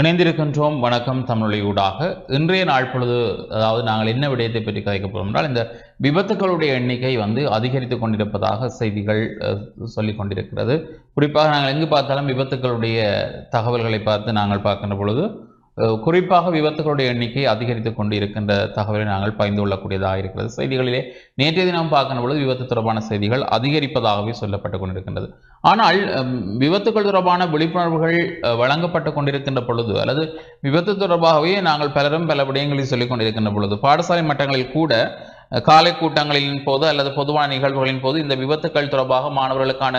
இணைந்திருக்கின்றோம். வணக்கம் தமிழொலியூடாக இன்றைய நாள் பொழுது அதாவது நாங்கள் என்ன விடயத்தை பற்றி கதைக்க போகிறோம் என்றால் இந்த விபத்துக்களுடைய எண்ணிக்கை வந்து அதிகரித்து கொண்டிருப்பதாக செய்திகள் சொல்லி கொண்டிருக்கிறது. குறிப்பாக நாங்கள் எங்கு பார்த்தாலும் விபத்துக்களுடைய தகவல்களை பார்த்து நாங்கள் பார்க்கின்ற பொழுது குறிப்பாக விபத்துகளுடைய எண்ணிக்கை அதிகரித்து கொண்டு இருக்கின்ற தகவலை நாங்கள் பகிர்ந்து கொள்ளக்கூடியதாக இருக்கிறது. செய்திகளிலே நேற்றைய தினம் பார்க்கின்ற பொழுது விபத்து தொடர்பான செய்திகள் அதிகரிப்பதாகவே சொல்லப்பட்டு கொண்டிருக்கின்றது. ஆனால் விபத்துகள் விபத்துக்கள் தொடர்பான விழிப்புணர்வுகள் வழங்கப்பட்டு கொண்டிருக்கின்ற பொழுது அல்லது விபத்து தொடர்பாகவே நாங்கள் பலரும் பல விடயங்களை சொல்லிக் கொண்டிருக்கின்ற பொழுது பாடசாலை மட்டங்களில் கூட காலை கூட்டங்களின் போது அல்லது பொதுவான நிகழ்வுகளின் போது இந்த விபத்துக்கள் தொடர்பாக மாணவர்களுக்கான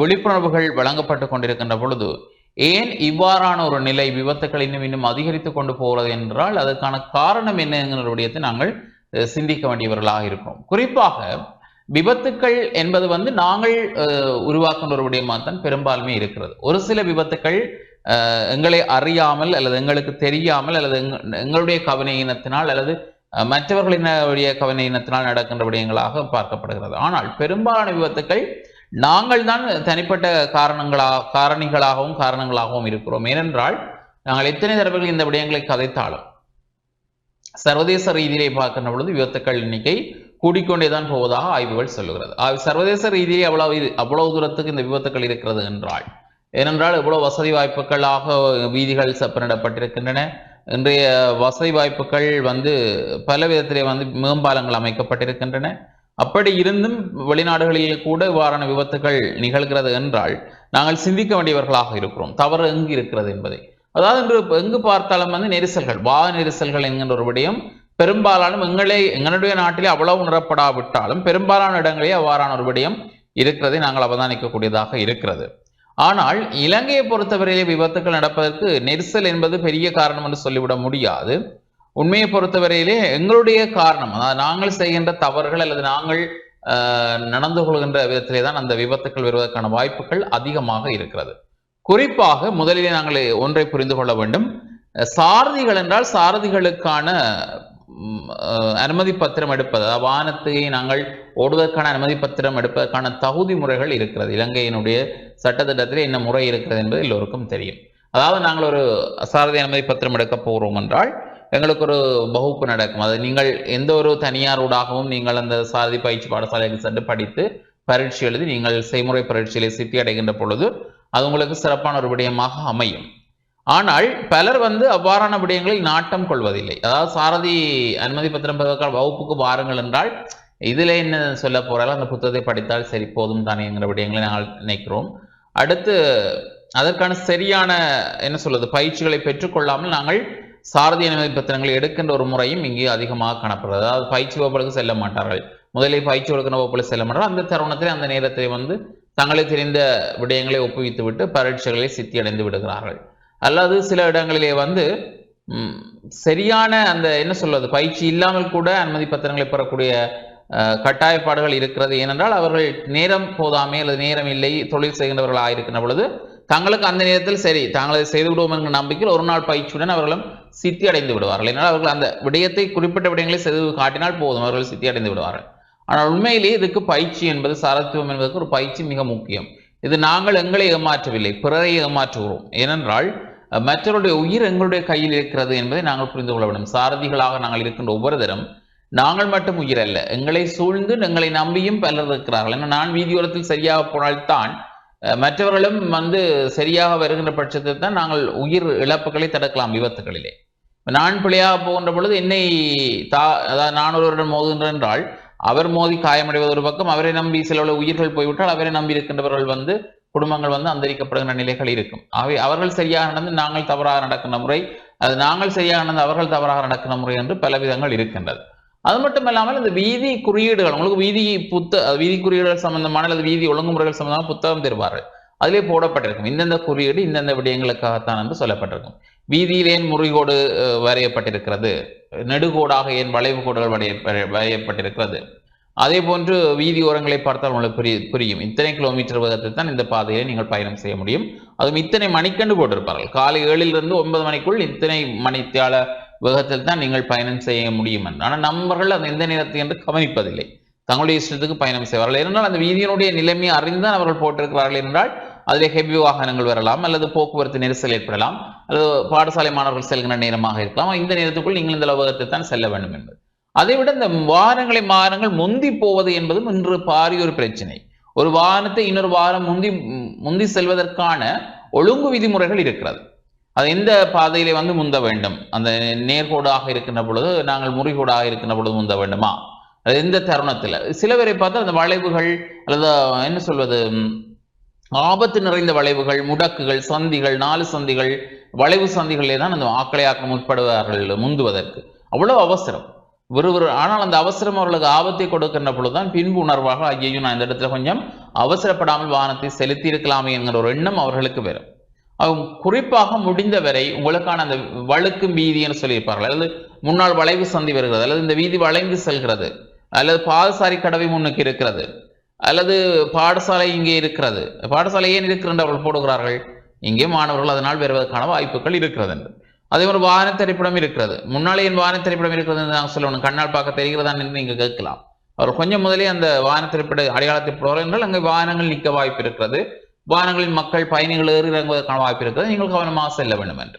விழிப்புணர்வுகள் வழங்கப்பட்டு கொண்டிருக்கின்ற பொழுது ஏன் இவ்வாறான ஒரு நிலை விபத்துக்கள் இன்னும் இன்னும் அதிகரித்து கொண்டு போகிறது என்றால் அதற்கான காரணம் என்னங்கிற விடயத்தை நாங்கள் சிந்திக்க வேண்டியவர்களாக இருக்கிறோம். குறிப்பாக விபத்துக்கள் என்பது வந்து நாங்கள் உருவாக்கின்ற ஒரு விடயமாக தான் பெரும்பாலுமே இருக்கிறது. ஒரு சில விபத்துக்கள் எங்களை அறியாமல் அல்லது எங்களுக்கு தெரியாமல் அல்லது எங்களுடைய எங்களுடைய கவனையினத்தினால் அல்லது மற்றவர்களினுடைய கவனை இனத்தினால் நடக்கின்ற விடயங்களாக பார்க்கப்படுகிறது. ஆனால் பெரும்பாலான விபத்துக்கள் நாங்கள் தான் தனிப்பட்ட காரணங்களா காரணிகளாகவும் காரணங்களாகவும் இருக்கிறோம். ஏனென்றால் நாங்கள் எத்தனை தடவைகள் இந்த விடயங்களை கதைத்தாலும் சர்வதேச ரீதியிலே பார்க்கின்ற பொழுது விபத்துக்கள் எண்ணிக்கை கூடிக்கொண்டே தான் போவதாக ஆய்வுகள் சொல்லுகிறது. சர்வதேச ரீதியிலே அவ்வளவு இது- அவ்வளவு தூரத்துக்கு இந்த விபத்துக்கள் இருக்கிறது என்றால் ஏனென்றால் இவ்வளவு வசதி வாய்ப்புகளாக வீதிகள் செப்பனிடப்பட்டிருக்கின்றன. இன்றைய வசதி வாய்ப்புகள் வந்து பல விதத்திலே வந்து மேம்பாலங்கள் அமைக்கப்பட்டிருக்கின்றன. அப்படி இருந்தும் வெளிநாடுகளில் கூட இவ்வாறான விபத்துகள் நிகழ்கிறது என்றால் நாங்கள் சிந்திக்க வேண்டியவர்களாக இருக்கிறோம். தவறு எங்கு இருக்கிறது என்பதை. அதாவது இன்று எங்கு பார்த்தாலும் வந்து நெரிசல்கள் வாத நெரிசல்கள் என்கின்ற ஒரு விடயம் பெரும்பாலான எங்களே எங்களுடைய நாட்டிலே அவ்வளவு உணரப்படாவிட்டாலும் பெரும்பாலான இடங்களே அவ்வாறான ஒரு விடயம் இருக்கிறதை நாங்கள் அவதானிக்கக்கூடியதாக இருக்கிறது. ஆனால் இலங்கையை பொறுத்தவரையிலே விபத்துக்கள் நடப்பதற்கு நெரிசல் என்பது பெரிய காரணம் என்று சொல்லிவிட முடியாது. உண்மையை பொறுத்தவரையிலே எங்களுடைய காரணம் அதாவது நாங்கள் செய்கின்ற தவறுகள் அல்லது நாங்கள் நடந்து கொள்கின்ற விதத்திலே தான் அந்த விபத்துக்கள் வருவதற்கான வாய்ப்புகள் அதிகமாக இருக்கிறது. குறிப்பாக முதலிலே நாங்கள் ஒன்றை புரிந்து கொள்ள வேண்டும். சாரதிகள் என்றால் சாரதிகளுக்கான அனுமதி பத்திரம் எடுப்பது அதாவது வாகனத்தை நாங்கள் ஓடுவதற்கான அனுமதி பத்திரம் எடுப்பதற்கான தகுதி முறைகள் இருக்கிறது. இலங்கையினுடைய சட்டத்திட்டத்தில் என்ன முறை இருக்கிறது என்பது எல்லோருக்கும் தெரியும். அதாவது நாங்கள் ஒரு சாரதி அனுமதி பத்திரம் எடுக்க போகிறோம் என்றால் எங்களுக்கு ஒரு வகுப்பு நடக்கும். அது நீங்கள் எந்த ஒரு தனியார் ஊடாகவும் நீங்கள் அந்த சாரதி பயிற்சி பாடசாலைக்கு சென்று படித்து பரீட்சை எழுதி நீங்கள் செய்முறை பரீட்சையிலே சித்தி அடைகின்ற பொழுது அது உங்களுக்கு சிறப்பான ஒரு விடயமாக அமையும். ஆனால் பலர் வந்து அவ்வாறான விடயங்களில் நாட்டம் கொள்வதில்லை. அதாவது சாரதி அனுமதி பத்திரம் பெறுவதற்கான வகுப்புக்கு வாருங்கள் என்றால் இதில் என்ன சொல்ல போறாலும் அந்த புத்தகத்தை படித்தால் சரி போதும் தானே என்கிற விடயங்களை நாங்கள் நினைக்கிறோம். அடுத்து அதற்கான சரியான என்ன சொல்வது பயிற்சிகளை பெற்றுக்கொள்ளாமல் நாங்கள் சாரதி அனுமதி பத்திரங்களை எடுக்கின்ற ஒரு முறையும் இங்கே அதிகமாக காணப்படுகிறது. அதாவது பயிற்சி வகுப்புகளுக்கு செல்ல மாட்டார்கள். முதலில் பயிற்சி கொடுக்கிற வகுப்பில் செல்ல மாட்டார்கள். அந்த தருணத்தில் அந்த நேரத்தில் வந்து தங்களுக்கு தெரிந்த விடயங்களை ஒப்புவித்து விட்டு பரீட்சைகளை சித்தி அடைந்து விடுகிறார்கள். அல்லது சில இடங்களிலே வந்து சரியான அந்த என்ன சொல்வது பயிற்சி இல்லாமல் கூட அனுமதி பத்திரங்களை பெறக்கூடிய கட்டாயப்பாடுகள் இருக்கிறது. ஏனென்றால் அவர்கள் நேரம் போதாமே அல்லது நேரம் இல்லை தொழில் செய்கின்றவர்களாக இருக்கின்ற பொழுது தங்களுக்கு அந்த நேரத்தில் சரி தாங்கள் செய்து விடுவோம் என்ற நம்பிக்கையில் ஒரு நாள் பயிற்சியுடன் அவர்களும் சித்தி அடைந்து விடுவார்கள். ஏனால் அவர்கள் அந்த விடயத்தை குறிப்பிட்ட விடயங்களை செய்து காட்டினால் போதும் அவர்கள் சித்தி அடைந்து விடுவார்கள். ஆனால் உண்மையிலேயே இதுக்கு பயிற்சி என்பது சாரத்துவம் என்பதற்கு ஒரு பயிற்சி மிக முக்கியம். இது நாங்கள் எங்களை ஏமாற்றவில்லை பிறரை ஏமாற்றுகிறோம். ஏனென்றால் மற்றவருடைய உயிர் எங்களுடைய கையில் இருக்கிறது என்பதை நாங்கள் புரிந்து கொள்ள வேண்டும். சாரதிகளாக நாங்கள் இருக்கின்ற ஒவ்வொரு தரம் நாங்கள் மட்டும் உயிர் அல்ல. எங்களை சூழ்ந்து எங்களை நம்பியும் பலர் இருக்கிறார்கள் ஏன்னா நான் வீதியோரத்தில் சரியாக போனால்தான் மற்றவர்களும் வந்து சரியாக வருகின்ற பட்சத்தில் தான் நாங்கள் உயிர் இழப்புகளை தடுக்கலாம் விபத்துகளிலே. நான் பிழையாக போகின்ற பொழுது என்னை தா அதாவது நான் ஒருவருடன் மோதுகின்ற என்றால் அவர் மோதி காயமடைவது ஒரு பக்கம் அவரை நம்பி சில உயிர்கள் போய்விட்டால் அவரை நம்பி இருக்கின்றவர்கள் வந்து குடும்பங்கள் வந்து அந்தரிக்கப்படுகின்ற நிலைகள் இருக்கும். ஆகவே அவர்கள் சரியாக நடந்து நாங்கள் தவறாக நடக்கின்ற முறை அது நாங்கள் சரியாக நடந்து அவர்கள் தவறாக நடக்கின்ற முறை என்று பல விதங்கள் இருக்கின்றது. அது மட்டும் இல்லாமல் இந்த வீதி குறியீடுகள் உங்களுக்கு வீதி புத்த வீதி குறியீடுகள் சம்பந்தமான அல்லது வீதி ஒழுங்குமுறைகள் சம்பந்தமான புத்தகம் தருவார்கள் அதிலே போடப்பட்டிருக்கும். இந்தந்த குறியீடு இந்தந்த விடயங்களுக்காகத்தான் என்று சொல்லப்பட்டிருக்கும். வீதியில் ஏன் முறிகோடு வரையப்பட்டிருக்கிறது? நெடுகோடாக ஏன் வளைவு கோடுகள் வரைய வரைய- வரையப்பட்டிருக்கிறது? அதே போன்று வீதி ஓரங்களை பார்த்தால் உங்களுக்கு புரிய புரியும். இத்தனை கிலோமீட்டர் வேகத்தில் தான் இந்த பாதையை நீங்கள் பயணம் செய்ய முடியும். அதுவும் இத்தனை மணிக்கண்டு போட்டிருப்பார்கள். காலை ஏழிலிருந்து ஒன்பது மணிக்குள் இத்தனை மணித்தியால வேகத்தில் தான் நீங்கள் பயணம் செய்ய முடியும் என்று. ஆனால் நண்பர்கள் அந்த எந்த நேரத்தை என்று கவனிப்பதில்லை. தங்களுடைய இஷ்டத்துக்கு பயணம் செய்வார்கள். ஏனென்றால் அந்த வீதியினுடைய நிலைமையை அறிந்துதான் அவர்கள் போட்டிருக்கிறார்கள் என்றால் அதில் ஹெவி வாகனங்கள் வரலாம் அல்லது போக்குவரத்து நெரிசல் ஏற்படலாம் அல்லது பாடசாலை மாணவர்கள் செல்கிற நேரமாக இருக்கலாம். இந்த நேரத்துக்குள் நீங்கள் இந்த லோகத்தை தான் செல்ல வேண்டும் என்பது அதை விட இந்த வாரங்களை வாரங்கள் முந்தி போவது என்பதும் இன்று பாரிய ஒரு பிரச்சனை. ஒரு வாகனத்தை இன்னொரு வாரம் முந்தி முந்தி செல்வதற்கான ஒழுங்கு விதிமுறைகள் இருக்கிறது. அது எந்த பாதையிலே வந்து முந்த வேண்டும். அந்த நேர்கோடாக இருக்கின்ற பொழுது நாங்கள் முறிகோடாக இருக்கின்ற பொழுது முந்த வேண்டுமா? அது எந்த தருணத்தில். சில பேரை பார்த்தா அந்த வளைவுகள் அல்லது என்ன சொல்வது ஆபத்து நிறைந்த வளைவுகள் முடக்குகள் சந்திகள் நாலு சந்திகள் வளைவு சந்திகளிலே தான் அந்த ஆக்களை ஆக்க முற்படுவார்கள் முந்துவதற்கு. அவ்வளவு அவசரம். ஒருவர் ஆனால் அந்த அவசரம் அவர்களுக்கு ஆபத்தை கொடுக்கின்ற பொழுதுதான் பின்பு உணர்வாக ஐயையும் நான் இந்த இடத்துல கொஞ்சம் அவசரப்படாமல் வாகனத்தை செலுத்தி இருக்கலாமே என்கிற ஒரு எண்ணம் அவர்களுக்கு வரும். குறிப்பாக முடிந்தவரை உங்களுக்கான அந்த வழுக்கும் வீதின்னு சொல்லியிருப்பார்கள். அல்லது முன்னால் வளைவு சந்தி வருகிறது. அல்லது இந்த வீதி வளைந்து செல்கிறது. அல்லது பாதசாரி கடவை முன்னுக்கு இருக்கிறது. அல்லது பாடசாலை இங்கே இருக்கிறது. பாடசாலை ஏன் இருக்கிறது அவர்கள் போடுகிறார்கள்? இங்கே மாணவர்கள் அதனால் வருவதற்கான வாய்ப்புகள் இருக்கிறது என்று. அதே ஒரு வாகன திரைப்படம் இருக்கிறது. முன்னாலே என் வாகன திரைப்படம் இருக்கிறது என்று நாங்கள் சொல்லணும். கண்ணால் பார்க்க தெரிகிறதா என்று நீங்கள் கேட்கலாம். அவர் கொஞ்சம் முதலே அந்த வாகன திரைப்பட அடையாளத்தை போடுவார் என்றால் அங்கே வாகனங்கள் நிற்க வாய்ப்பு இருக்கிறது. வாகனங்களில் மக்கள் பயணிகள் ஏறி இறங்குவதற்கான வாய்ப்பு இருக்கிறது. நீங்கள் கவனமாக செல்ல வேண்டும் என்று.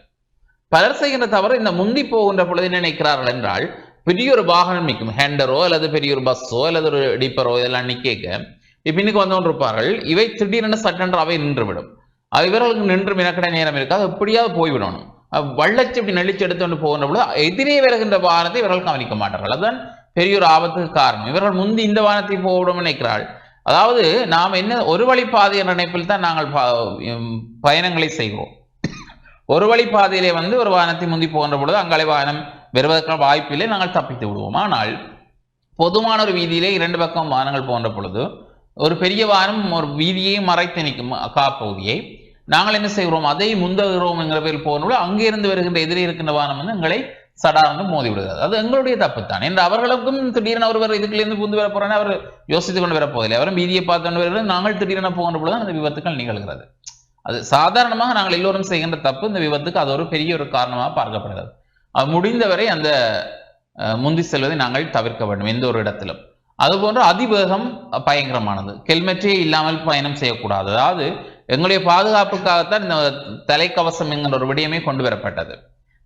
பலர் செய்கின்ற தவறு இந்த முந்தி போகின்ற பொழுது நினைக்கிறார்கள் என்றால் பெரிய ஒரு வாகனம் நிற்கும். ஹேண்டரோ அல்லது பெரிய ஒரு பஸ்ஸோ அல்லது ஒரு டிப்பரோ இதெல்லாம் நிற்க பின்னுக்கு வந்து கொண்டிருப்பார்கள் இவை திடீரென சட்டென்று அவை நின்றுவிடும். அது இவர்களுக்கு நின்று மினக்கட நேரம் இருக்காது எப்படியாவது போய்விடணும் வள்ளச்சி வள்ளச்சு இப்படி நெளிச்சு எடுத்து கொண்டு போகின்ற பொழுது எதிரே வருகின்ற வாகனத்தை இவர்கள் கவனிக்க மாட்டார்கள். அதுதான் பெரிய ஒரு ஆபத்துக்கு காரணம். இவர்கள் முந்தி இந்த வாகனத்தை போகணும்னு நினைக்கிறாள். அதாவது நாம் என்ன ஒரு வழி பாதை என்ற நினைப்பில் தான் நாங்கள் பயணங்களை செய்கிறோம் ஒரு வழி பாதையிலே வந்து ஒரு வாகனத்தை முந்தி போகின்ற பொழுது அங்கலை வாகனம் வருவதற்கான வாய்ப்பில்லை நாங்கள் தப்பித்து விடுவோம். ஆனால் பொதுவான ஒரு வீதியிலே இரண்டு பக்கம் வாகனங்கள் போன்ற பொழுது ஒரு பெரிய வாகனம் ஒரு வீதியை மறைத்து நிற்கும் காப்பகுதியை நாங்கள் என்ன செய்கிறோம் அதை முந்துகிறோம் என்கிற பேர் போகணும் அங்கே இருந்து வருகின்ற எதிரே இருக்கின்ற வாகனம் வந்து எங்களை சடார்ந்து மோதி விடுகிறது. அது எங்களுடைய தப்பு தான் என்று அவர்களுக்கும் திடீரென ஒருவர் இதுக்குலேருந்து புந்து வர போறேன்னு அவர் யோசித்து கொண்டு வரப்போதில்லை அவரும் வீதியை பார்த்து கொண்டு வருகிறது நாங்கள் திடீரென போகின்ற பொழுது அந்த விபத்துக்கள் நிகழ்கிறது. அது சாதாரணமாக நாங்கள் எல்லோரும் செய்கின்ற தப்பு இந்த விபத்துக்கு அது ஒரு பெரிய ஒரு காரணமாக பார்க்கப்படுகிறது. அது முடிந்தவரை அந்த முந்தி செல்வதை நாங்கள் தவிர்க்க வேண்டும் எந்த ஒரு இடத்திலும். அதுபோன்று அதிவேகம் பயங்கரமானது. ஹெல்மெட்டே இல்லாமல் பயணம் செய்யக்கூடாது. அதாவது எங்களுடைய பாதுகாப்புக்காகத்தான் இந்த தலைக்கவசம் என்கிற ஒரு விடயமே கொண்டு வரப்பட்டது.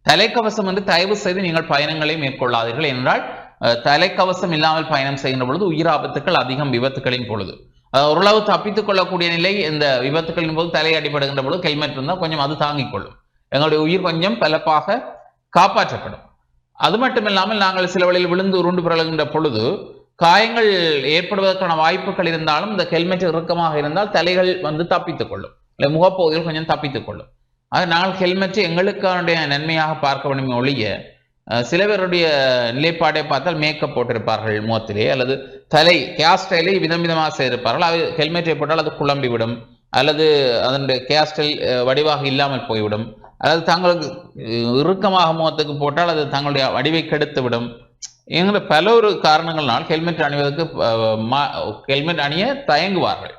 தலைக்கவசம் என்று தயவு செய்து நீங்கள் பயணங்களை மேற்கொள்ளாதீர்கள் என்றால் அஹ், தலைக்கவசம் இல்லாமல் பயணம் செய்கின்ற பொழுது உயிராபத்துக்கள் அதிகம் விபத்துகளின் பொழுது. ஓரளவு தப்பித்துக் கொள்ளக்கூடிய நிலை இந்த விபத்துகளின் போது தலை அடிபடுகின்ற பொழுது ஹெல்மெட் இருந்தால் கொஞ்சம் அது தாங்கிக் கொள்ளும். எங்களுடைய உயிர் கொஞ்சம் பலப்பாக காப்பாற்றப்படும். அது மட்டும் இல்லாமல் நாங்கள் சில வழியில் விழுந்து உருண்டு பிறகுகின்ற பொழுது காயங்கள் ஏற்படுவதற்கான வாய்ப்புகள் இருந்தாலும் இந்த ஹெல்மெட் இறுக்கமாக இருந்தால் தலைகள் வந்து தப்பித்துக் கொள்ளும். இல்லை முகப்பகுதிகள் கொஞ்சம் தப்பித்துக் கொள்ளும். ஆக நாங்கள் ஹெல்மெட் எங்களுக்கான நன்மையாக பார்க்க வேண்டும் ஒழிய சில பேருடைய நிலைப்பாடை பார்த்தால் மேக்கப் போட்டிருப்பார்கள் முகத்திலே அல்லது தலை கேர் ஸ்டைலை விதம் விதமாக செய்திருப்பார்கள். அது ஹெல்மெட்டை போட்டால் அது குழம்பி விடும் அல்லது அதனுடைய கேர் ஸ்டைல் வடிவாக இல்லாமல் போய்விடும். அல்லது தங்களுக்கு இறுக்கமாக முகத்துக்கு போட்டால் அது தங்களுடைய வடிவை கெடுத்து விடும் எங்களை பல ஒரு காரணங்களால் ஹெல்மெட் அணிவதற்கு ஹெல்மெட் அணிய தயங்குவார்கள்.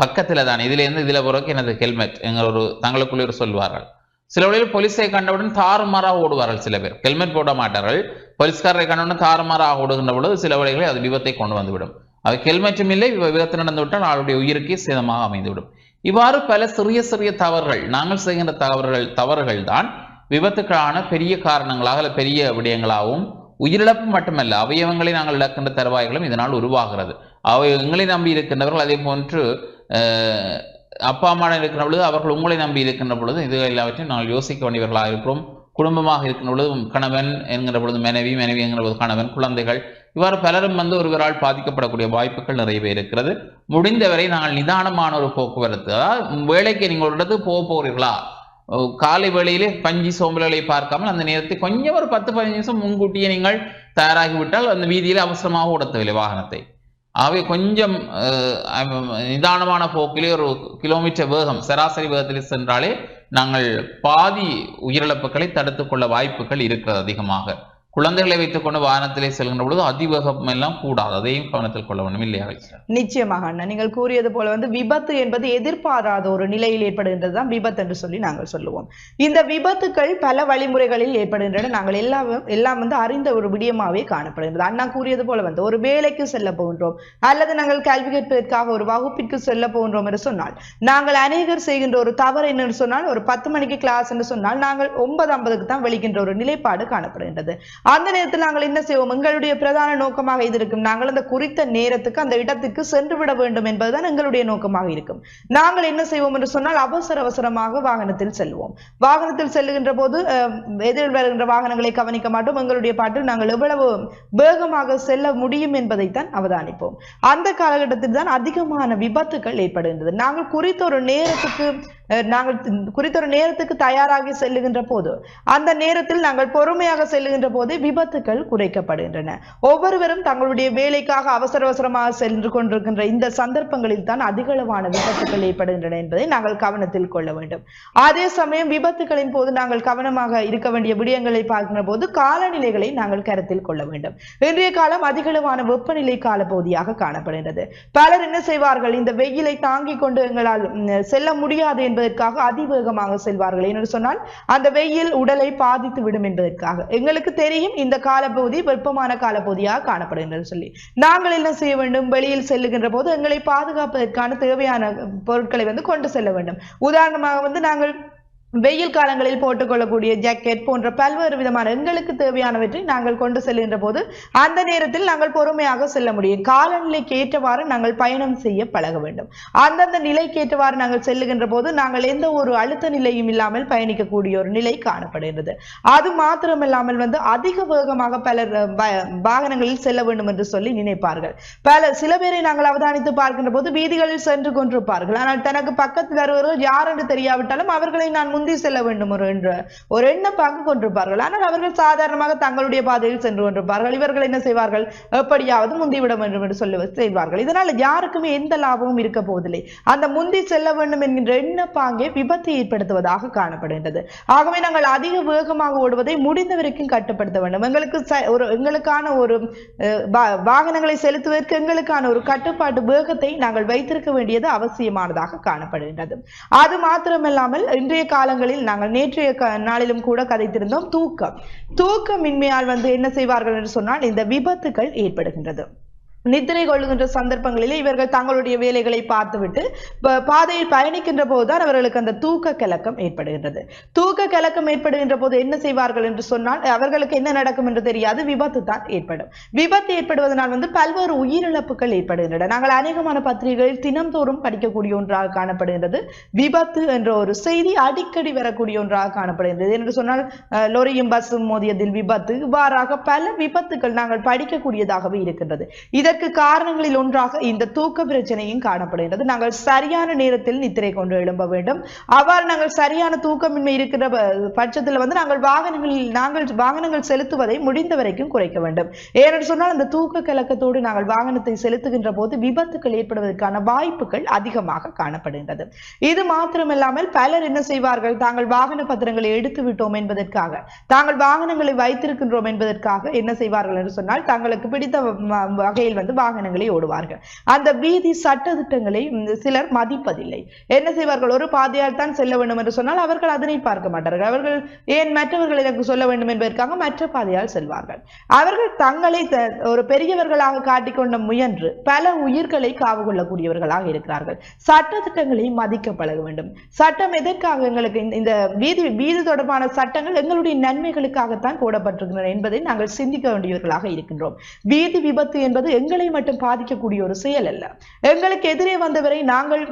பக்கத்தில் தான் இதுலேருந்து இதில் பிறகு எனது ஹெல்மெட் எங்கள் ஒரு தங்களுக்குள்ளே ஒரு சொல்வார்கள். சில வழியில் போலீஸை கண்டவுடன் தாறுமாறாக ஓடுவார்கள் சில பேர். ஹெல்மெட் போட மாட்டார்கள். போலீஸ்காரரை கண்டவுடன் தாறுமாறாக ஓடுகின்ற பொழுது சில வழிகளில் அது விபத்தை கொண்டு வந்துவிடும். அது ஹெல்மெட்டும் இல்லை விபத்து நடந்துவிட்டால் அவருடைய உயிருக்கே சேதமாக அமைந்துவிடும். இவ்வாறு பல சிறிய சிறிய தவறுகள் நாங்கள் செய்கின்ற தவறுகள் தவறுகள் தான் விபத்துக்கான பெரிய காரணங்களாக அல்லது பெரிய விடயங்களாகவும் உயிரிழப்பு மட்டுமல்ல அவயவங்களை நாங்கள் இழக்கின்ற தருவாய்களும் இதனால் உருவாகிறது. அவை எங்களை நம்பி இருக்கின்றவர்கள் அதே போன்று அப்பா அம்மா இருக்கின்ற பொழுது அவர்கள் உங்களை நம்பி இருக்கின்ற பொழுது இது எல்லாவற்றையும் நாங்கள் யோசிக்க வேண்டியவர்களாக இருக்கிறோம். குடும்பமாக இருக்கின்ற பொழுது கணவன் என்கிற பொழுது மனைவி மனைவி என்கிற பொழுது கணவன் குழந்தைகள் இவ்வாறு பலரும் வந்து ஒருவரால் பாதிக்கப்படக்கூடிய வாய்ப்புகள் நிறையவே இருக்கிறது. முடிந்தவரை நாங்கள் நிதானமான ஒரு போக்குவரத்து அதாவது வேலைக்கு நீங்கள் ஒரு இடத்துக்கு போக போகிறீர்களா காலை வேளையிலே பஞ்சு சோம்பல்களை பார்க்காமல் அந்த நேரத்தை கொஞ்சம் ஒரு பத்து பதினஞ்சு நிமிஷம் முன்கூட்டியே நீங்கள் தயாராகிவிட்டால் அந்த வீதியில் அவசரமாக ஓடத்தவில்லை வாகனத்தை. ஆகவே கொஞ்சம் நிதானமான போக்கிலே ஒரு கிலோமீட்டர் வேகம் சராசரி வேகத்தில் சென்றாலே நாங்கள் பாதி உயிரிழப்புகளை தடுத்துக்கொள்ள வாய்ப்புகள் இருக்கிறது அதிகமாக. குழந்தைகளை வைத்துக்கொண்டு வாகனத்திலே செல்கின்ற பொழுது அதிவேகம் எல்லாம் கூடாது. அதையும் கவனத்தில் கொள்ள வேண்டும் இல்லையா நிச்சயமாக அண்ணா. நீங்கள் கூறியது போல வந்து விபத்து என்பது எதிர்பாராத ஒரு நிலையில் ஏற்படுகின்றது தான் விபத்து என்று சொல்லி நாங்கள் சொல்லுவோம். இந்த விபத்துக்கள் பல வழிமுறைகளில் ஏற்படுகின்றன. நாங்கள் எல்லாம் எல்லாம் வந்து அறிந்த ஒரு விடயமாவே காணப்படுகின்றது. அண்ணா கூறியது போல வந்து ஒரு வேலைக்கு செல்ல போகின்றோம். அல்லது நாங்கள் கல்வி கேட்பதற்காக ஒரு வகுப்பிற்கு செல்ல போகின்றோம் என்று சொன்னால் நாங்கள் அநேகர் செய்கின்ற ஒரு தவறு என்னன்னு சொன்னால் ஒரு பத்து மணிக்கு கிளாஸ் என்று சொன்னால் நாங்கள் ஒன்பது ஐம்பதுக்கு தான் வெளிக்கின்ற ஒரு நிலைப்பாடு காணப்படுகின்றது. அந்த நேரத்தில் நாங்கள் என்ன செய்வோம்? எங்களுடைய பிரதான நோக்கமாக இது இருக்கும். நாங்கள் அந்த குறித்த நேரத்துக்கு அந்த இடத்துக்கு சென்று விட வேண்டும் என்பதுதான் எங்களுடைய நோக்கமாக இருக்கும். நாங்கள் என்ன செய்வோம் என்று சொன்னால் அவசர அவசரமாக வாகனத்தில் செல்வோம். வாகனத்தில் செல்லுகின்ற போது அஹ், எதிரில் வருகின்ற வாகனங்களை கவனிக்க மாட்டோம். எங்களுடைய பாட்டில் நாங்கள் எவ்வளவு வேகமாக செல்ல முடியும் என்பதைத்தான் அவதானிப்போம். அந்த காலகட்டத்தில் தான் அதிகமான விபத்துகள் ஏற்படுகின்றது. நாங்கள் குறித்த ஒரு நேரத்துக்கு நாங்கள் குறித்த ஒரு நேரத்துக்கு தயாராகி செல்லுகின்ற போது அந்த நேரத்தில் நாங்கள் பொறுமையாக செல்லுகின்ற போது விபத்துகள் குறைக்கப்படுகின்றன. ஒவ்வொருவரும் தங்களுடைய வேலைக்காக அவசர அவசரமாக சென்று கொண்டிருக்கின்ற இந்த சந்தர்ப்பங்களில் தான் அதிகளவான விபத்துகள் ஏற்படுகின்றன என்பதை நாங்கள் கவனத்தில் கொள்ள வேண்டும். அதே சமயம் விபத்துகளின் போது நாங்கள் கவனமாக இருக்க வேண்டிய விடயங்களை பார்க்கின்ற போது காலநிலைகளை நாங்கள் கருத்தில் கொள்ள வேண்டும். இன்றைய காலம் அதிகளவான வெப்பநிலை கால பகுதியாக காணப்படுகின்றது. பலர் என்ன செய்வார்கள்? இந்த வெயிலை தாங்கிக் கொண்டு எங்களால் செல்ல முடியாது என்று என்பதற்காக அதிவேகமாக செல்வார்கள். என்று சொன்னால் அந்த வெயில் உடலை பாதித்து விடும் என்பதற்காக. எங்களுக்கு தெரியும் இந்த காலப்பகுதி வெப்பமான காலப்பகுதியாக காணப்படுகின்றது சொல்லி. நாங்கள் என்ன செய்ய வேண்டும்? வெளியில் செல்லுகின்ற போது எங்களை பாதுகாப்பதற்கான தேவையான பொருட்களை வந்து கொண்டு செல்ல வேண்டும். உதாரணமாக வந்து நாங்கள் வெயில் காலங்களில் போட்டுக்கொள்ளக்கூடிய ஜாக்கெட் போன்ற பல்வேறு விதமான எங்களுக்கு தேவையானவற்றை நாங்கள் கொண்டு செல்கின்ற போது அந்த நேரத்தில் நாங்கள் பொறுமையாக செல்ல முடியும். காலநிலைக்கு ஏற்றவாறு நாங்கள் பயணம் செய்ய பழக வேண்டும். அந்தந்த நிலைக்கு ஏற்றவாறு நாங்கள் செல்லுகின்ற போது நாங்கள் எந்த ஒரு அழுத்த நிலையும் இல்லாமல் பயணிக்கக்கூடிய ஒரு நிலை காணப்படுகிறது அது மாத்திரமில்லாமல் வந்து அதிக வேகமாக பலர் வ- வாகனங்களில் செல்ல வேண்டும் என்று சொல்லி நினைப்பார்கள். பல சில பேரை நாங்கள் அவதானித்து பார்க்கின்ற போது வீதிகளில் சென்று கொண்டிருப்பார்கள். ஆனால் தனக்கு பக்கத்தில் வருவர்கள் யார் என்று தெரியாவிட்டாலும் அவர்களை நான் முந்தி செல்ல வேண்டும் ஒரு என்ற ஒரு எண்ணப்பாக கொண்டிருப்பார்கள். ஆனால் அவர்கள் சாதாரணமாக தங்களுடைய பாதையில் சென்று கொண்டிருப்பார்கள். இவர்கள் என்ன செய்வார்கள்? எப்படியாவது முந்திவிட வேண்டும் என்று சொல்லி செய்வார்கள். இதனால் யாருக்குமே எந்த லாபமும் இருக்க போவதில்லை. அந்த முந்தி செல்ல வேண்டும் என்கின்ற எண்ண பாங்கே விபத்தை ஏற்படுத்துவதாக காணப்படுகின்றது. ஆகவே நாங்கள் அதிக வேகமாக ஓடுவதை முடிந்த வரைக்கும் கட்டுப்படுத்த வேண்டும். எங்களுக்கு ஒரு எங்களுக்கான ஒரு வாகனங்களை செலுத்துவதற்கு எங்களுக்கான ஒரு கட்டுப்பாட்டு வேகத்தை நாங்கள் வைத்திருக்க வேண்டியது அவசியமானதாக காணப்படுகின்றது. அது மாத்திரமல்லாமல் இன்றைய கால காலங்களில் நாங்கள் நேற்றைய க- நாளிலும் கூட கதைத்திருந்தோம் தூக்கம். தூக்கமின்மையால் வந்து என்ன செய்வார்கள் என்று சொன்னால் இந்த விபத்துகள் ஏற்படுகின்றது. நித்திரை கொள்கின்ற சந்தர்ப்பங்களிலே இவர்கள் தங்களுடைய வேலைகளை பார்த்துவிட்டு பாதையில் பயணிக்கின்ற போதுதான் அவர்களுக்கு அந்த தூக்க கலக்கம் ஏற்படுகின்றது. தூக்க கலக்கம் ஏற்படுகின்ற போது என்ன செய்வார்கள் என்று சொன்னால் அவர்களுக்கு என்ன நடக்கும் என்று தெரியாது விபத்து தான் ஏற்படும். விபத்து ஏற்படுவதனால் வந்து பல்வேறு உயிரிழப்புகள் ஏற்படுகின்றன. நாங்கள் அநேகமான பத்திரிகைகளில் தினம்தோறும் படிக்கக்கூடிய ஒன்றாக காணப்படுகின்றது. விபத்து என்ற ஒரு செய்தி அடிக்கடி வரக்கூடிய ஒன்றாக காணப்படுகின்றது. என்று சொன்னால் அஹ், லொரியும் பஸ்ஸும் மோதியதில் விபத்து. இவ்வாறாக பல விபத்துகள் நாங்கள் படிக்கக்கூடியதாகவே இருக்கின்றது. இதற்கு இதற்கு காரணங்களில் ஒன்றாக இந்த தூக்க பிரச்சனையும் காணப்படுகிறது நாங்கள் சரியான நேரத்தில் நித்திரை கொண்டு எழும்ப வேண்டும். அவ்வாறு நாங்கள் சரியான தூக்கமின்மை இருக்கிற பட்சத்தில் வந்து நாங்கள் வாகனங்களில் நாங்கள் வாகனங்கள் செலுத்துவதை முடிந்த வரைக்கும் குறைக்க வேண்டும். ஏனென்று சொன்னால் அந்த தூக்க கலக்கத்தோடு நாங்கள் வாகனத்தை செலுத்துகின்ற போது விபத்துக்கள் ஏற்படுவதற்கான வாய்ப்புகள் அதிகமாக காணப்படுகின்றது. இது மாத்திரமில்லாமல் பலர் என்ன செய்வார்கள்? தாங்கள் வாகன பத்திரங்களை எடுத்து விட்டோம் என்பதற்காக தாங்கள் வாகனங்களை வைத்திருக்கின்றோம் என்பதற்காக என்ன செய்வார்கள் என்று சொன்னால் தங்களுக்கு பிடித்த வகையில் வந்து வந்து வாகனங்களை ஓடுவார்கள். அந்த வீதி சட்டத்திட்டங்களை சிலர் மதிப்பதில்லை. என்ன செய்வார்கள்? ஒரு பாதையால் தான் செல்ல வேண்டும் என்று சொன்னால் அவர்கள் அதனை பார்க்க மாட்டார்கள். அவர்கள் ஏன் மற்றவர்கள் எனக்கு சொல்ல வேண்டும் என்பதற்காக மற்ற பாதையால் செல்வார்கள். அவர்கள் தங்களை ஒரு பெரியவர்களாக காட்டிக்கொண்ட முயன்று பல உயிர்களை காவு கொள்ளக்கூடியவர்களாக இருக்கிறார்கள். சட்டத்திட்டங்களை மதிக்க பழக வேண்டும். சட்டம் எதற்காக எங்களுக்கு இந்த வீதி வீதி தொடர்பான சட்டங்கள் எங்களுடைய நன்மைகளுக்காகத்தான் போடப்பட்டிருக்கின்றன என்பதை நாங்கள் சிந்திக்க வேண்டியவர்களாக இருக்கின்றோம். வீதி விபத்து என்பது எங்களை மட்டும் பாதிக்கக்கூடிய ஒரு செயல் அல்ல. எங்களுக்கு எதிரே வந்தவரை நாங்கள்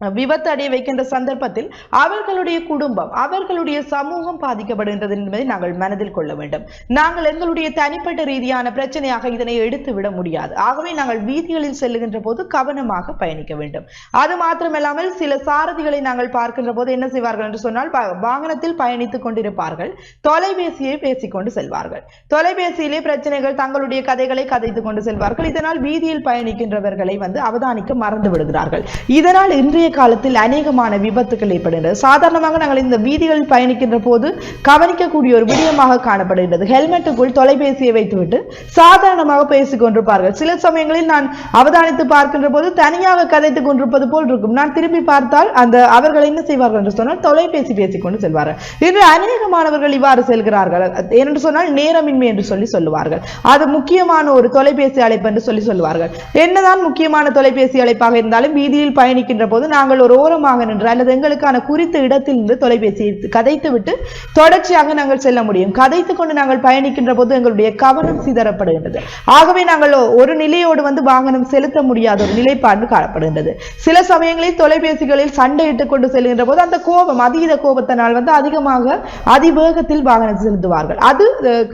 விபத்து அடைய வைக்கின்ற சந்தர்ப்பத்தில் அவர்களுடைய குடும்பம் அவர்களுடைய சமூகம் பாதிக்கப்படுகின்றது என்பதை நாங்கள் மனதில் கொள்ள வேண்டும். நாங்கள் எங்களுடைய தனிப்பட்ட ரீதியான பிரச்சனையாக இதனை எடுத்து விட முடியாது. ஆகவே நாங்கள் வீதிகளில் செல்லுகின்ற போது கவனமாக பயணிக்க வேண்டும். அது மாத்திரமல்லாமல் சில சாரதிகளை நாங்கள் பார்க்கின்ற போது என்ன செய்வார்கள் என்று சொன்னால் வாகனத்தில் பயணித்துக் கொண்டிருப்பார்கள். தொலைபேசியை பேசிக்கொண்டு செல்வார்கள். தொலைபேசியிலே பிரச்சனைகள் தங்களுடைய கதைகளை கதைத்துக் கொண்டு செல்வார்கள். இதனால் வீதியில் பயணிக்கின்றவர்களை வந்து அவதானிக்க மறந்து விடுகிறார்கள். இதனால் இன்றைய இன்றைய காலத்தில் அநேகமான விபத்துகள் ஏற்படுகின்றது சாதாரணமாக நாங்கள் இந்த வீதிகளில் பயணிக்கின்ற போது கவனிக்கக்கூடிய ஒரு விடயமாக காணப்படுகின்றது. ஹெல்மெட்டுக்குள் தொலைபேசியை வைத்துவிட்டு சாதாரணமாக பேசிக் கொண்டிருப்பார்கள். சில சமயங்களில் நான் அவதானித்து பார்க்கின்ற போது தனியாக கதைத்துக் கொண்டிருப்பது போல் இருக்கும். நான் திரும்பி பார்த்தால் அந்த அவர்கள் என்ன செய்வார்கள் என்று சொன்னால் தொலைபேசி பேசிக்கொண்டு செல்வார்கள். இன்று அநேக மாணவர்கள் இவ்வாறு செல்கிறார்கள். என்று சொன்னால் நேரமின்மை என்று சொல்லி சொல்லுவார்கள். அது முக்கியமான ஒரு தொலைபேசி அழைப்பு என்று சொல்லி சொல்லுவார்கள். என்னதான் முக்கியமான தொலைபேசி அழைப்பாக இருந்தாலும் வீதியில் பயணிக்கின்ற போது நாங்கள் ஒரு ஓரமாக நின்று அல்லது எங்களுக்கான குறித்த இடத்தில் இருந்து தொலைபேசியை கதைத்து விட்டு தொடர்ச்சியாக நாங்கள் செல்ல முடியும். கதைத்து கொண்டு நாங்கள் பயணிக்கின்ற போது எங்களுடைய கவனம் சிதறப்படுகின்றது. ஆகவே நாங்கள் ஒரு நிலையோடு வந்து வாகனம் செலுத்த முடியாத ஒரு நிலைப்பாடு காணப்படுகின்றது. சில சமயங்களில் தொலைபேசிகளில் சண்டையிட்டுக் கொண்டு செல்கின்ற போது அந்த கோபம் அதீத கோபத்தினால் வந்து அதிகமாக அதிவேகத்தில் வாகனம் செலுத்துவார்கள். அது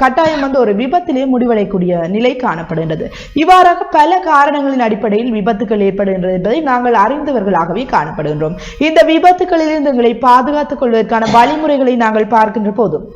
கட்டாயம் வந்து ஒரு விபத்திலே முடிவடையக்கூடிய நிலை காணப்படுகின்றது. இவ்வாறாக பல காரணங்களின் அடிப்படையில் விபத்துகள் ஏற்படுகின்றது என்பதை நாங்கள் அறிந்தவர்களாகவே காணப்படுகின்றோம். இந்த விபத்துகளிலிருந்து எங்களை பாதுகாத்துக் கொள்வதற்கான வழிமுறைகளை நாங்கள் பார்க்கின்ற போதும்.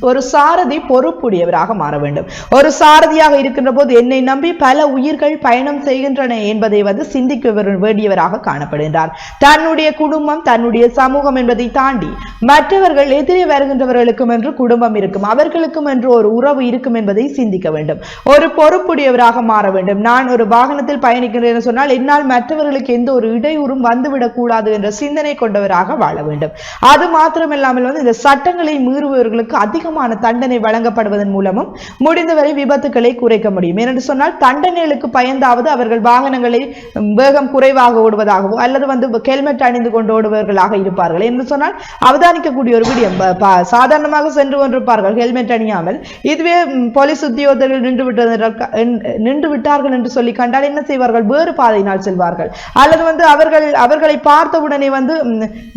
ஒரு சாரதி பொறுப்புடையவராக மாற வேண்டும். ஒரு சாரதியாக இருக்கின்ற போது என்னை நம்பி பல உயிர்கள் பயணம் செய்கின்றன என்பதை வந்து சிந்திக்க வேண்டியவராக காணப்படுகின்றார். தன்னுடைய குடும்பம் தன்னுடைய சமூகம் என்பதை தாண்டி மற்றவர்கள் எதிரே வருகின்றவர்களுக்கும் என்று குடும்பம் இருக்கும் அவர்களுக்கும் என்று ஒரு உறவு இருக்கும் என்பதை சிந்திக்க வேண்டும். ஒரு பொறுப்புடையவராக மாற வேண்டும். நான் ஒரு வாகனத்தில் பயணிக்கிறேன் சொன்னால் என்னால் மற்றவர்களுக்கு எந்த ஒரு இடையூறும் வந்துவிடக் கூடாது என்ற சிந்தனை கொண்டவராக வாழ வேண்டும். அது மாத்திரமில்லாமல் வந்து இந்த சட்டங்களை மீறுபவர்களுக்கு அதிகமான தண்டனை வழங்கப்படுவதன் மூலமும் முடிந்தவரை விபத்துக்களை குறைக்க முடியும். ஏனென்று சொன்னால் தண்டனைகளுக்கு பயந்தாவது அவர்கள் வாகனங்களை வேகம் குறைவாக ஓடுவதாகவோ அல்லது வந்து ஹெல்மெட் அணிந்து கொண்டு ஓடுபவர்களாக இருப்பார்கள். என்று சொன்னால் அவதானிக்கக்கூடிய ஒரு விடியம் சாதாரணமாக சென்று கொண்டிருப்பார்கள் ஹெல்மெட் அணியாமல். இதுவே போலீஸ் உத்தியோகர்கள் நின்று விட்டதற்க- நின்று விட்டார்கள் என்று சொல்லி கண்டால் என்ன செய்வார்கள்? வேறு பாதையினால் செல்வார்கள். அல்லது வந்து அவர்கள் அவர்களை பார்த்தவுடனே வந்து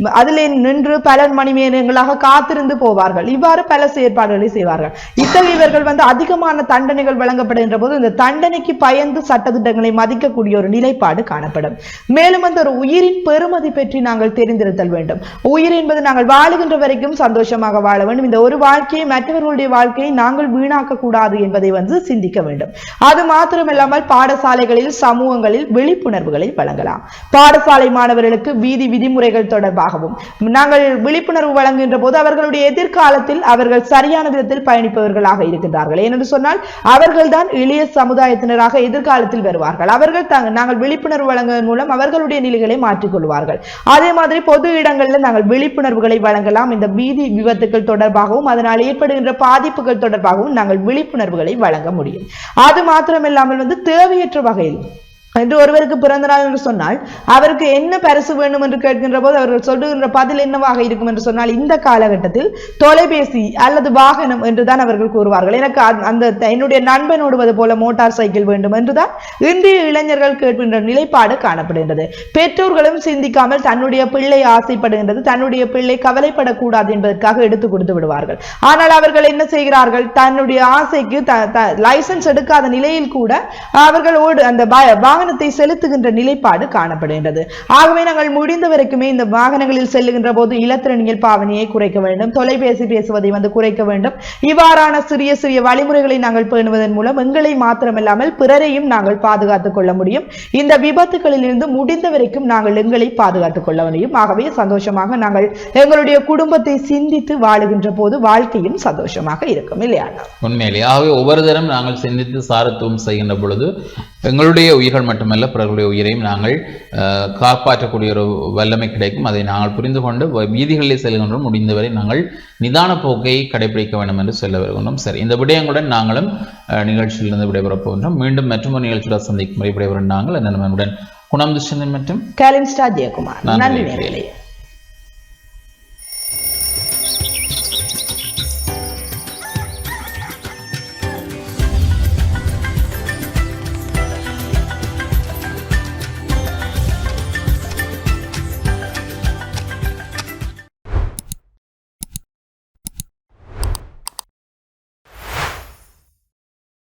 அதிலே நின்று பல மணி நேரங்களாக காத்திருந்து போவார்கள். இவ்வாறு பல செயற்பாடுகளை செய்வார்கள். இத்தகையவர்கள் வந்து அதிகமான தண்டனைகள் வழங்கப்படுகின்ற போது இந்த தண்டனைக்கு பயந்து சட்டத்திட்டங்களை மதிக்கக்கூடிய ஒரு நிலைப்பாடு காணப்படும். மேலும் வந்து ஒரு உயிரின் பெருமதி பற்றி நாங்கள் தெரிந்திருத்தல் வேண்டும். உயிர் என்பது நாங்கள் வாழுகின்ற வரைக்கும் சந்தோஷமாக வாழ வேண்டும். இந்த ஒரு வாழ்க்கையை மற்றவர்களுடைய வாழ்க்கையை நாங்கள் வீணாக்க கூடாது என்பதை வந்து சிந்திக்க வேண்டும். அது மாத்திரமில்லாமல் பாடசாலைகளில் சமூகங்களில் விழிப்புணர்வுகளை வழங்கலாம். பாடசாலை மாணவர்களுக்கு வீதி விதிமுறைகள் தொடர்பாகவும் நாங்கள் விழிப்புணர்வு வழங்குகின்ற போது அவர்களுடைய எதிர்காலத்தில் அவர்கள் சரியான விதத்தில் பயணிப்பவர்களாக இருக்கின்றார்கள். ஏனென்று சொன்னால் அவர்கள்தான் இளைய சமுதாயத்தினராக எதிர்காலத்தில் வருவார்கள். அவர்கள் தாங்க நாங்கள் விழிப்புணர்வு வழங்குவதன் மூலம் அவர்களுடைய நிலைகளை மாற்றிக் கொள்வார்கள் அதே மாதிரி பொது இடங்களில் நாங்கள் விழிப்புணர்வுகளை வழங்கலாம். இந்த வீதி விபத்துக்கள் தொடர்பாகவும் அதனால் ஏற்படுகின்ற பாதிப்புகள் தொடர்பாகவும் நாங்கள் விழிப்புணர்வுகளை வழங்க முடியும். அது மாத்திரமில்லாமல் வந்து தேவையற்ற வகையில் என்று ஒருவருக்கு பிறந்த நாள் என்று சொன்னால் அவருக்கு என்ன பரிசு வேண்டும் என்று கேட்கின்ற போது அவர்கள் சொல்லுகின்ற பதில் என்னவாக இருக்கும் என்று சொன்னால் இந்த காலகட்டத்தில் தொலைபேசி அல்லது வாகனம் என்றுதான் அவர்கள் கூறுவார்கள். எனக்கு அந்த- என்னுடைய நண்பன் ஓடுவது போல மோட்டார் சைக்கிள் வேண்டும் என்றுதான் இந்திய இளைஞர்கள் கேட்கின்ற நிலைப்பாடு காணப்படுகின்றது. பெற்றோர்களும் சிந்திக்காமல் தன்னுடைய பிள்ளை ஆசைப்படுகின்றது தன்னுடைய பிள்ளை கவலைப்படக்கூடாது என்பதற்காக எடுத்து கொடுத்து விடுவார்கள். ஆனால் அவர்கள் என்ன செய்கிறார்கள்? தன்னுடைய ஆசைக்கு லைசன்ஸ் எடுக்காத நிலையில் கூட அவர்கள் ஓடு அந்த வாகன கவனத்தை செலுத்துகின்ற நிலைப்பாடு காணப்படுகின்றது. ஆகவே நாங்கள் முடிந்த வரைக்குமே இந்த வாகனங்களில் செல்லுகின்ற போது இலத்திரனியல் பாவனையை குறைக்க வேண்டும். தொலைபேசி பேசுவதை வந்து குறைக்க வேண்டும். இவ்வாறான சிறிய சிறிய வழிமுறைகளை நாங்கள் பேணுவதன் மூலம் எங்களை மாத்திரமில்லாமல் பிறரையும் நாங்கள் பாதுகாத்துக் கொள்ள முடியும். இந்த விபத்துகளில் இருந்து முடிந்த வரைக்கும் நாங்கள் எங்களை பாதுகாத்துக் கொள்ள முடியும். ஆகவே சந்தோஷமாக நாங்கள் எங்களுடைய குடும்பத்தை சிந்தித்து வாழுகின்ற போது வாழ்க்கையும் சந்தோஷமாக இருக்கும் இல்லையா உண்மையிலேயே. ஆகவே ஒவ்வொரு தரம் நாங்கள் சிந்தித்து சாரத்துவம் செய்கின்ற பொழுது எங்களுடைய உயிர்கள் மட்டுமல்ல பிறர்களுடைய உயிரையும் நாங்கள் காப்பாற்றக்கூடிய ஒரு வல்லமை கிடைக்கும். அதை நாங்கள் புரிந்து கொண்டு வீதிகளில் செல்கின்றோம். முடிந்தவரை நாங்கள் நிதான போக்கை கடைபிடிக்க வேண்டும் என்று சொல்ல வருகின்றோம் சரி இந்த விடயங்களுடன் நாங்களும் நிகழ்ச்சியிலிருந்து விடைபெறப் போகின்றோம். மீண்டும் மற்றொரு நிகழ்ச்சியில் சந்திக்கும் முறை விடைபெறும் நாங்கள் அந்த நம்முடன் குணம் துஷ்யந்தன் மற்றும் நன்றி.